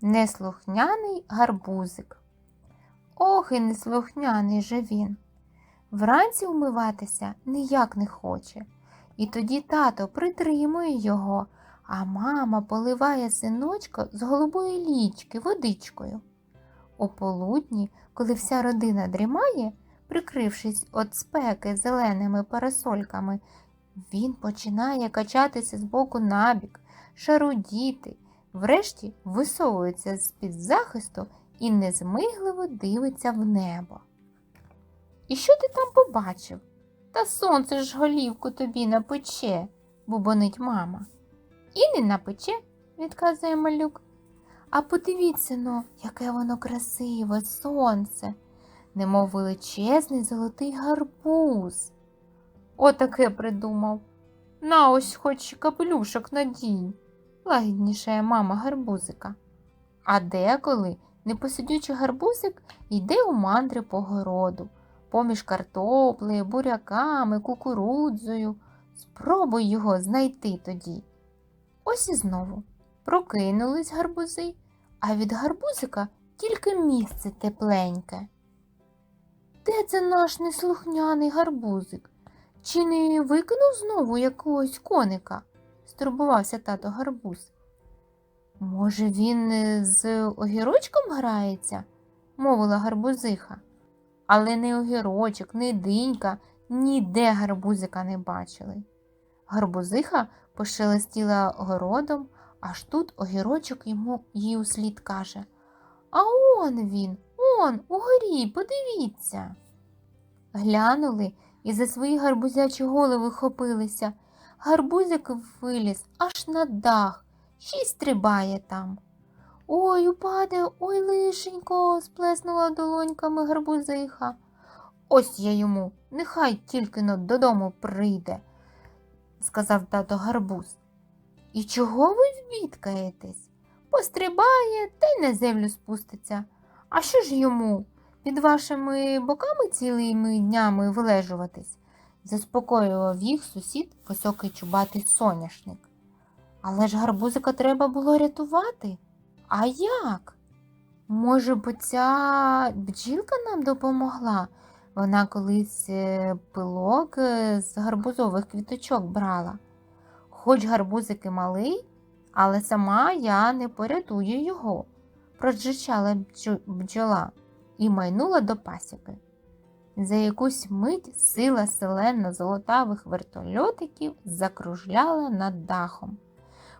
Неслухняний гарбузик. Ох, і неслухняний же він. Вранці вмиватися ніяк не хоче. І тоді тато притримує його, а мама поливає синочка з голубої лічки водичкою. У полудні, коли вся родина дрімає, прикрившись від спеки зеленими парасольками, він починає качатися з боку набік, шарудіти, врешті висовується з-під захисту і незмигливо дивиться в небо. І що ти там побачив? Та сонце ж голівку тобі напече, бубонить мама. І не напече, відказує малюк. А подивіться но, яке воно красиве сонце, немов величезний золотий гарбуз. Отаке придумав. На ось хоч капелюшок надій, лагіднішає мама гарбузика. А деколи непосидючий гарбузик йде у мандри по городу, поміж картоплею, буряками, кукурудзою. Спробуй його знайти тоді. Ось і знову прокинулись гарбузи, а від гарбузика тільки місце тепленьке. Де це наш неслухняний гарбузик? Чи не викинув знову якогось коника? Стурбувався тато гарбуз. Може, він е, з огірочком грається? мовила гарбузиха. Але ні огірочок, ні динька ніде гарбузика не бачили. Гарбузиха пошелестіла городом, аж тут огірочок йому їй услід каже А он він, он, угорі, подивіться. Глянули і за свої гарбузячі голови хопилися. Гарбузик виліз аж на дах, ще й стрибає там. Ой, упаде, ой, лишенько, сплеснула долоньками гарбузиха. Ось я йому, нехай тільки но додому прийде, сказав тато гарбуз. І чого ви вбідкаєтесь? Пострибає та й на землю спуститься. А що ж йому? Під вашими боками цілими днями вилежуватись? Заспокоював їх сусід високий чубатий соняшник. Але ж гарбузика треба було рятувати. А як? Може, бо ця бджілка нам допомогла? Вона колись е, пилок е, з гарбузових квіточок брала. Хоч гарбузик і малий, але сама я не порятую його, проджичала бджола і майнула до пасіки. За якусь мить сила селено-золотавих вертольотиків закружляла над дахом.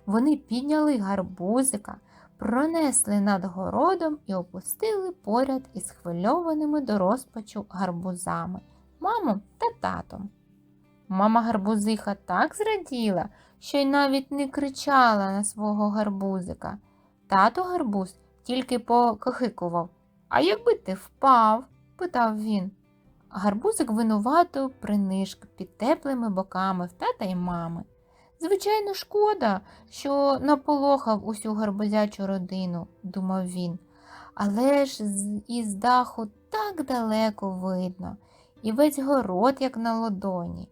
Вони підняли гарбузика, пронесли над городом і опустили поряд із схвильованими до розпачу гарбузами, мамом та татом. Мама гарбузиха так зраділа, що й навіть не кричала на свого гарбузика. Тато гарбуз тільки покохикував. А якби ти впав? питав він. Гарбузик винувато принишк під теплими боками в тата й мами. Звичайно, шкода, що наполохав усю гарбузячу родину, думав він. Але ж із даху так далеко видно, і весь город, як на ладоні.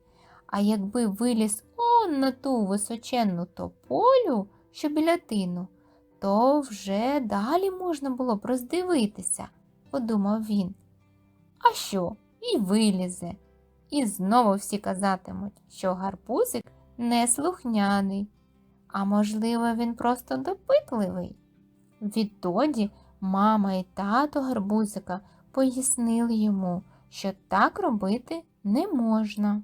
А якби виліз он на ту височенну тополю, що біля тину, то вже далі можна було б роздивитися, подумав він. А що, і вилізе. І знову всі казатимуть, що гарбузик неслухняний, а можливо, він просто допитливий. Відтоді мама і тато гарбузика пояснили йому, що так робити не можна.